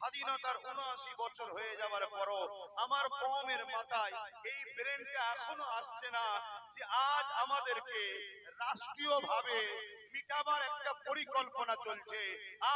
স্বাধীনতার উনআশি বছর হয়ে যাওয়ার পরও আমার কমের মাথায় এই ব্রেনটা এখনও আসছে না যে আজ আমাদেরকে রাষ্ট্রীয়ভাবে মিটাবার একটা পরিকল্পনা চলছে।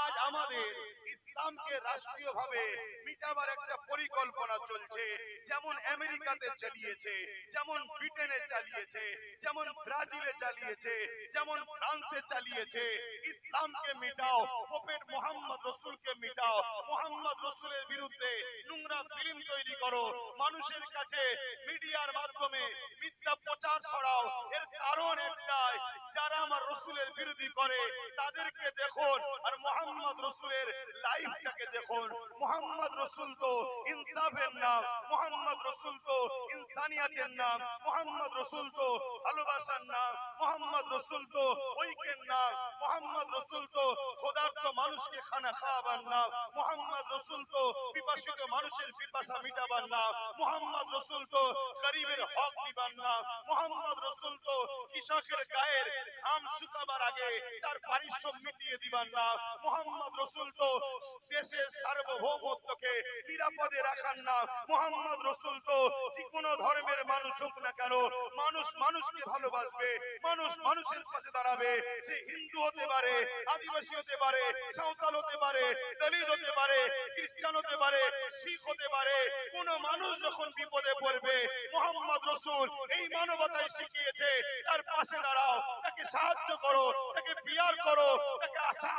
আজ আমাদের ইসলামকে রাষ্ট্রীয়ভাবে মিটাবার একটা পরিকল্পনা চলছে। যেমন আমেরিকাতে চালিয়েছে, যেমন ব্রিটেনে চালিয়েছে, যেমন ব্রাজিলে চালিয়েছে, যেমন ফ্রান্সে চালিয়েছে। ইসলামকে মিটাও, প্রফেট মোহাম্মদ রসুলকে মিটাও। মোহাম্মদ রসুলের বিরুদ্ধে নোংরা ফিল্ম তৈরি করো। মানুষের কাছে মিডিয়ার মাধ্যমে মিথ্যা প্রচার ছড়াও। এর কারণ একটাই, যারা আমার রসুলের বিরোধী করে, তাদেরকে দেখুন। আর মোহাম্মদ রসুলের লাইফটাকে দেখুন। মোহাম্মদ রসুল তো ইনসাফের নাম, মোহাম্মদ রসুল তো ইনসানিয়াতের নাম, মোহাম্মদ রসুল তো ভালোবাসার নাম, মোহাম্মদ রসুল তো ঐক্যের নাম, মোহাম্মদ রসুল তো ক্ষুধার্ত মানুষকে খানা খাওয়াবার নাম, মোহাম্মদ রসুল তো পিপাসিত মানুষের পিপাসা মিটাবার নাম মোহাম্মদ রসুল তো গরিবের হক দিবার নাম মোহাম্মদ রসুল তো কৃষকের গায়ের ঘাম শুকাবার আগে তার পারিশ্রম মিটিয়ে দিবার নাম মোহাম্মদ রসুল তো দেশের সার্বভৌমত্বকে নিরাপদে রাখার নাম মোহাম্মদ রসুল তো যে কোনো ধর্মের মানুষ হোক না কেন, মানুষ মানুষকে ভালোবাসবে, মানুষ মানুষের পাশে দাঁড়াবে। সে হিন্দু হতে পারে, আদিবাসী হতে পারে, সাঁওতাল হতে পারে, দলিত হতে পারে, খ্রিস্টান হতে পারে হতে পারে। কোন মানুষ যখন বিপদে পড়বে, মোহাম্মদ রসুল এই মানবতায় শিখিয়েছে, তার পাশে দাঁড়াও, তাকে সাহায্য করো, তাকে বিয়ার করো, তাকে আশা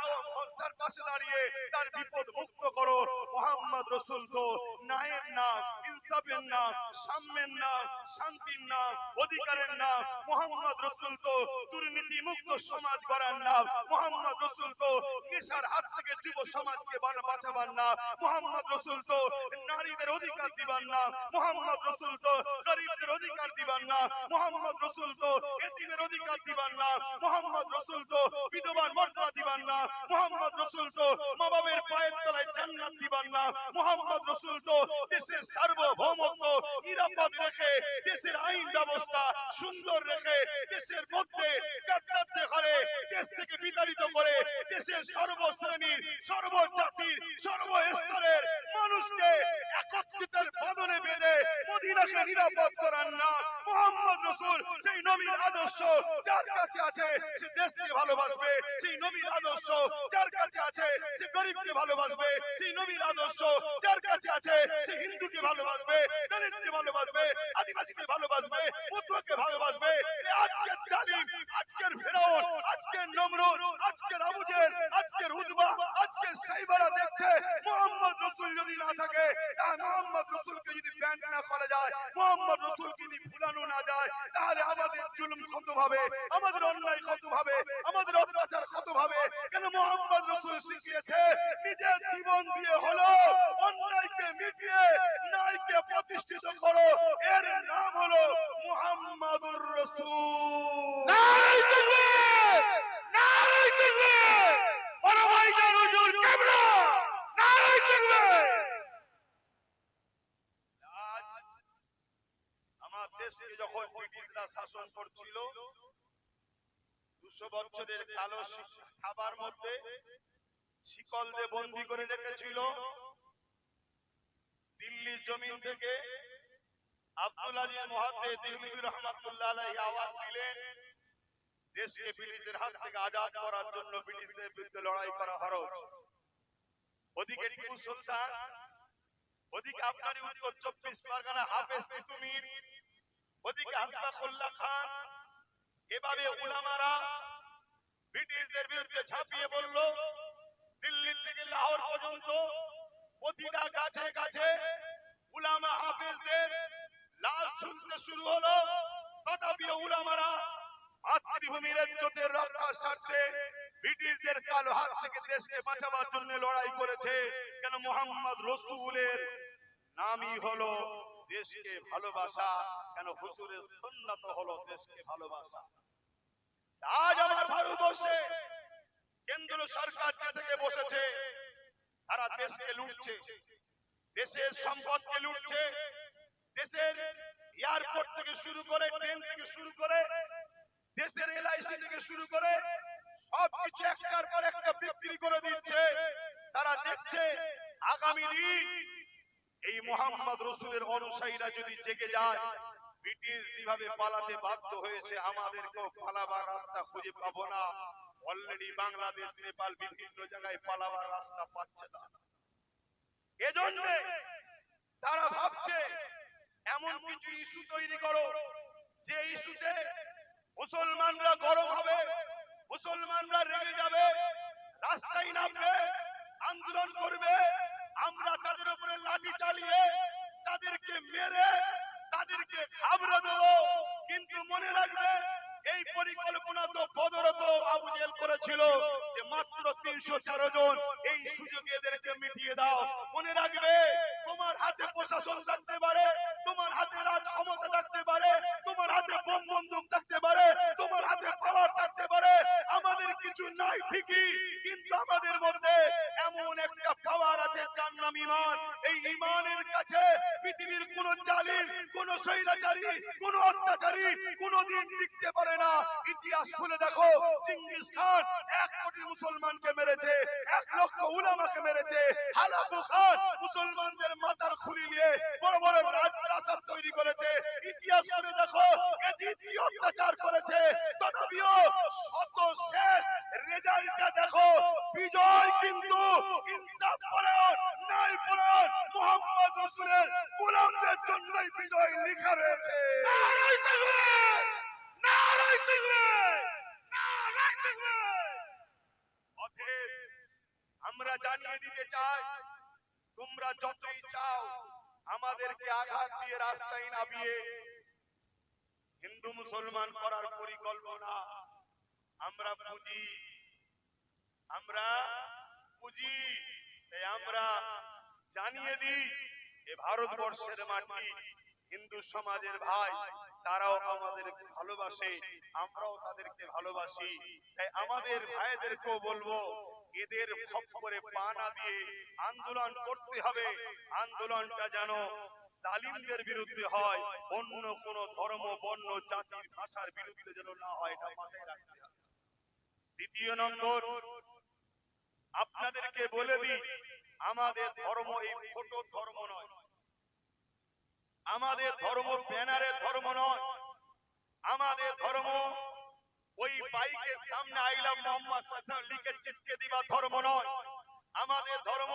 তার পাশে দাঁড়িয়ে তার বিপদ মুক্ত করো। মোহাম্মদ রসুল তো নায়ের নাম, ইনসাফের নাম, সাম্যের নাম, শান্তির নাম, অধিকারের নাম। মোহাম্মদ রসুল তো দুর্নীতি মুক্ত সমাজ গড়ার নাম। মোহাম্মদ রসুল তো নেশার হাত থেকে যুব সমাজকে বাঁচাবার নাম। মোহাম্মদ রসুল তো, নারীদের অধিকার দিবার নাম মোহাম্মদ রসুল তো, গরিবদের অধিকার দিবার নাম মোহাম্মদ রসুল তো, এতিমের অধিকার দিবার নাম মোহাম্মদ রসুল তো, বিধবার মর্যাদা দিবার নাম মোহাম্মদ রসুল তো মা বাবের পায়ের তলায় জান্নাত দিবার নাম মোহাম্মদ রসুল তো, দেশের সার্বভৌমত্ব নিরাপদ রেখে, দেশের আইন ব্যবস্থা সুন্দর রেখে, দেশের মধ্যে গাদ্দারতে করে দেশ থেকে বিতাড়িত করে, দেশের সর্বশ্রেণীর, সর্বজাতির, সর্বস্তরের মানুষকে একত্রিতের বাঁধনে বেঁধে মদিনাকে নিরাপদ করার না মোহাম্মদ রসুল সেই নবীর আদর্শ যার কাছে আছে, সে দেশকে ভালোবাসবে সেই নবীর আদর্শ যার কাছে আছে, সে গরিবকে ভালোবাসবে সেই নবীর আদর্শ যার কাছে আছে, সে হিন্দুকে ভালোবাসবে, দলিতকে ভালোবাসবে, আদিবাসীকে ভালোবাসবে পুত্রকে ভালোবাসবে। আজকের জালিম, আজকের ফেরাউন, আজকের নমরুদ, আজকের আবুজের আজকের উদ্বা আজকের সাইবারা দেখছে মোহাম্মদ রসুল যদি না থাকে মোহাম্মদ রসুলকে যদি প্যান্ট না করা যায়, মোহাম্মদ রসুলকে যদি ভুলানো না যায়, তাহলে আমাদের জুলুম কত ভাবে আমাদের অন্যায় কত ভাবে আমাদের অত্যাচার কত ভাবে কেন মোহাম্মদ রসুল শিখিয়েছে, নিজের জীবন দিয়ে হলো অন্যায়কে মিটিয়ে ন্যায়কে প্রতিষ্ঠিত করো। এর নাম হলো মুহাম্মাদুর রসুল। বছরের কালো খাবার মধ্যে শিকল দিয়ে বন্দি করে রেখেছিল। দিল্লির জমিন থেকে আব্দুল আজিজ মহাদ্দে দিল্লি রহমাতুল্লাহ আওয়াজ দিলেন, দেশকে ব্রিটিশদের হাত থেকে আজাদ করার জন্য ব্রিটিশদের বিরুদ্ধে লড়াই করা হরজ। ওদিকে টিপু সুলতান, ওদিকে আপনারই উত্তর চব্বিশ পরগনা হাফেজ তিতুমির, ওদিকে হাসপাকুল্লাহ খান, এভাবে উলামারা ব্রিটিশদের বিরুদ্ধে ঝাঁপিয়ে পড়ল। দিল্লি থেকে লাহোর পর্যন্ত প্রতিটা গাছে গাছে উলামা হাফেজদের লাল ঝুলতে শুরু হলো। তথাপি উলামারা মাতৃভূমির ইজ্জতের রক্ষার স্বার্থে ব্রিটিশদের কালো হাত থেকে দেশকে বাঁচাবার জন্য লড়াই করেছে। কেন মোহাম্মদ রসুলের নামই হলো দেশকে ভালোবাসা, কেন সুন্নাত হলো দেশকে ভালোবাসা। আজ আমার ভারতবর্ষে কেন্দ্র সরকার যে থেকে বসেছে তারা দেশকে লুটছে। দেশের সম্পদকে লুটছে। দেশের এয়ারপোর্ট থেকে শুরু করে ট্রেন থেকে শুরু করে, দেশের এলআইসি থেকে শুরু করে, সবকিছু একটার পর একটা বিক্রি করে দিচ্ছে। তারা দেখছে আগামী দিন এই মোহাম্মদ রসুলের অনুসারীরা যদি জেগে যায় ব্রিটিশ যেভাবে পালাতে বাধ্য হয়েছে, আমাদেরকেও পালাবার রাস্তা খুঁজে পাবো না। অলরেডি বাংলাদেশ, নেপাল বিভিন্ন জায়গায় পালাবার রাস্তা পাচ্ছে না। এজন্য তারা ভাবছে, এমন কিছু ইস্যু তৈরি করো, যে ইস্যুতে মুসলমানরা গরম হবে তিনশো তেরো জন এই সুযোগে এদেরকে মিটিয়ে দাও। মনে রাখবে, তোমার হাতে প্রশাসন থাকতে পারে, তোমার হাতে রাজ ক্ষমতা থাকতে পারে, তোমার হাতে বোম বন্দুক থাকতে পারে, তোমার হাতে পাওয়ার থাকতে পারে। আমাদের কিছু নাই ঠিকই, কিন্তু আমাদের মধ্যে এমন একটা আছে যার নাম ইমান। এই ইমানের কাছে পৃথিবীর কোন জালিম, কোন স্বৈরাচারী, কোন অত্যাচারী কোনদিন টিকতে পারে না। ইতিহাস খুলে দেখো চিঙ্গিস খান এক কোটি মুসলমানকে মেরেছে, এক লক্ষ উলামাকে মেরেছে, হালাকু খান মুসলমানদের মাথার খুলি নিয়ে বড় বড় রাজপ্রাসাদ তৈরি করেছে। ইতিহাস খুলে দেখো এজিদ কি অত্যাচার করেছে, তথাপিও শত শেষ রেজাল্টটা দেখো। বিজয় কিন্তু ইনসাফ পরায়ণ নাই পরায়ণ। মোহাম্মদ রসুলের গোলামদের জন্যই বিজয় লেখা রয়েছে। আমরা জানিয়ে দিতে চাই তোমরা যতই চাও আমাদেরকে আঘাত দিয়ে রাস্তায় নামিয়ে হিন্দু মুসলমান করার পরিকল্পনা আমরা বুঝি আমরা বুঝি তাই আমরা জানিয়ে দিই, এ ভারতবর্ষের মাটি হিন্দু সমাজের ভাই, তারাও আমাদের ভালোবাসে, আমরাও তাদেরকে ভালোবাসি। তাই আমাদের ভাইদেরকেও বলব, এদের খপ্পরে পা না দিয়ে আন্দোলন করতে হবে। আন্দোলনটা যেন জালিমদের বিরুদ্ধে হয়, অন্য কোন ধর্ম, বর্ণ, জাতির, ভাষার বিরুদ্ধে যেন না হয়, এটা মাথায় রাখতে হবে। দ্বিতীয় নম্বর, আপনাদেরকে বলে দিই, আমাদের ধর্ম এই ফটো ধর্ম নয়। আমাদের ধর্ম ব্যানারের ধর্ম নয়। আমাদের ধর্ম ওই বাইকের সামনে আইলাম মোহাম্মদ লিখে চিপকে দিবা ধর্ম নয়। আমাদের ধর্ম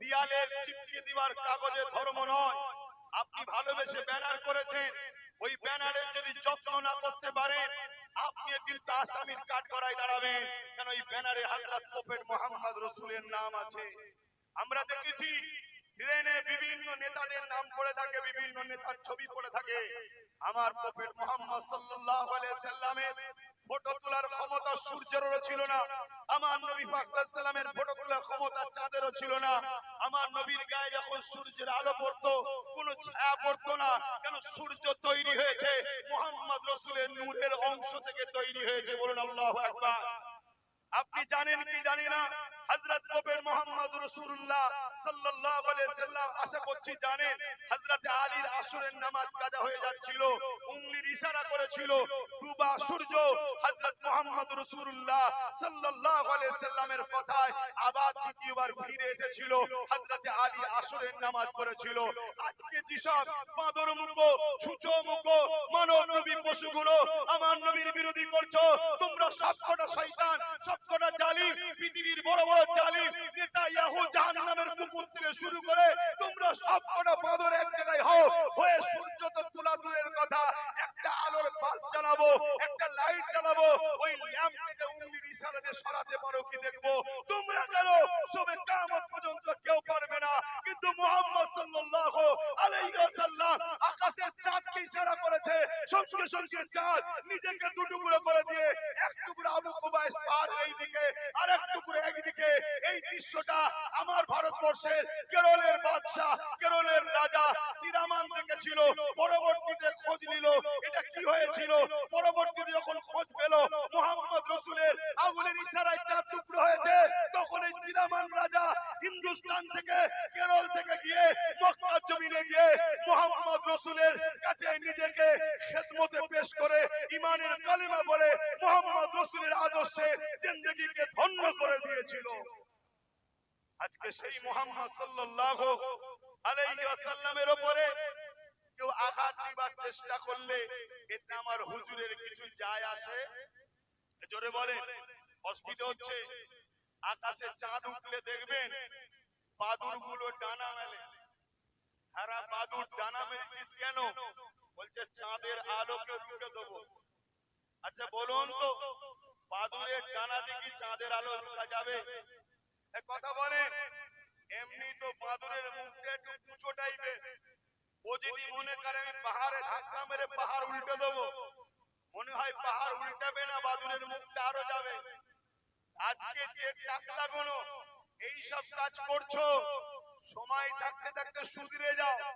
দিয়ালে চিপকে দিবার কাগজের ধর্ম নয়। আপনি ভালোবেসে ব্যানার করেছেন। ওই ব্যানারের যদি যত্ন না করতে পারেন আপনি একদিন তার স্বামীর কাঠ করায় দাঁড়াবেন। কেন এই ব্যানারে হযরত কোপেট মোহাম্মদ রসুলের নাম আছে? আমরা দেখেছি, ট্রেনে বিভিন্ন নেতাদের নাম পড়ে থাকে, বিভিন্ন নেতার ছবি পড়ে থাকে। আমার কোপেট মোহাম্মদ সাল্লাল্লাহু সাল্লামের ফটো তোলার ক্ষমতা সূর্যেরও ছিল না। আমার নবী ফটো তোলার ক্ষমতা চাঁদেরও ছিল না। আমার নবীর গায়ে যখন সূর্যের আলো পড়তো, কোনো ছায়া পড়তো না। কেন সূর্য তৈরি হয়েছে? মোহাম্মদ রসুলের নূরের অংশ থেকে তৈরি হয়েছে। বলুন আল্লাহ আপনি জানেন কি জানি না? হযরত প্রফেট মোহাম্মদ রাসূলুল্লাহ সাল্লাল্লাহু আশা করছি জানেন, হযরত আলীর আসরের নামাজ কাজা হয়ে যাচ্ছিল, উংলির ইশারা করেছিল, ডুবা সূর্য, হযরত মোহাম্মদ রাসূলুল্লাহ সাল্লাল্লাহু সাল্লামের কথায় আবার দ্বিতীয়বার ফিরে এসেছিল, হযরত আলী আসরের নামাজ পড়েছিল। আজকে যেসব বাঁদর মুখো ছুঁচো মুখো মানব নবী পশুগুলো আমার নবীর বিরোধী করছ, তোমরা সবকটা শয়তান, সবকটা জালিম, পৃথিবীর বড় বড় কিন্তু মুহাম্মদ সাল্লাল্লাহু আলাইহি ওয়াসাল্লাম আকাশের চাঁদকে ইশারা করেছে। চাঁদ নিজেকে দুটুকরো করে দিয়ে এক টুকরো আবু আর এক টুকরো একদিকে এই দৃশ্যটা আমার ভারতবর্ষের কেরলের বাদশা কেরলের রাজা চিরামান দেখেছিল পরবর্তীতে খোঁজ নিল, এটা কি হয়েছিল? পরবর্তীতে যখন খোঁজ পেল, মোহাম্মদ রসুলের আগুনের ইশারায় চাঁদ টুকরো হয়েছে। তখন এই চিরামান রাজা হিন্দুস্তান থেকে, কেরল থেকে গিয়ে মক্কা জমিনে গিয়ে মোহাম্মদ রসুলের কাছে নিজেকে খেদমতে পেশ করে ইমানের কালিমা বলে মোহাম্মদ রসুলের আদর্শে জিন্দগিকে ধন্য করে দিয়েছিল আজকে সেই মোহাম্মদ সাল্লাল্লাহু আলাইহি ওয়াসাল্লামের উপরে কেউ আঘাত দিবার চেষ্টা করলে এতে আমার হুজুরের কিছু যায় আসে? জোরে বলেন, অসুবিধা হচ্ছে আকাশে চাঁদ উঠলে দেখবেন বাদুরগুলো ডানা মেলে। হারা বাদুর ডানা মেলছিস কেন? বলছে, চাঁদের আলোকে রুখে দেবো। আচ্ছা বলুন তো, বাদুরের ডানা দেখি চাঁদের আলো রুখা যাবে? কথা বলেন বাদুরের মুখটা একটু কুচো টাইপের। ও যদি মনে করে আমি পাহাড়ে ধাক্কা মেরে পাহাড় উল্টে দেবো, মনে হয় পাহাড় উল্টাবে না, বাদুরের মুখটা আরও যাবে। আজকে যে টাকলা গুলো এইসব কাজ করছ, সময় থাকতে থাকতে সুধরে যাও।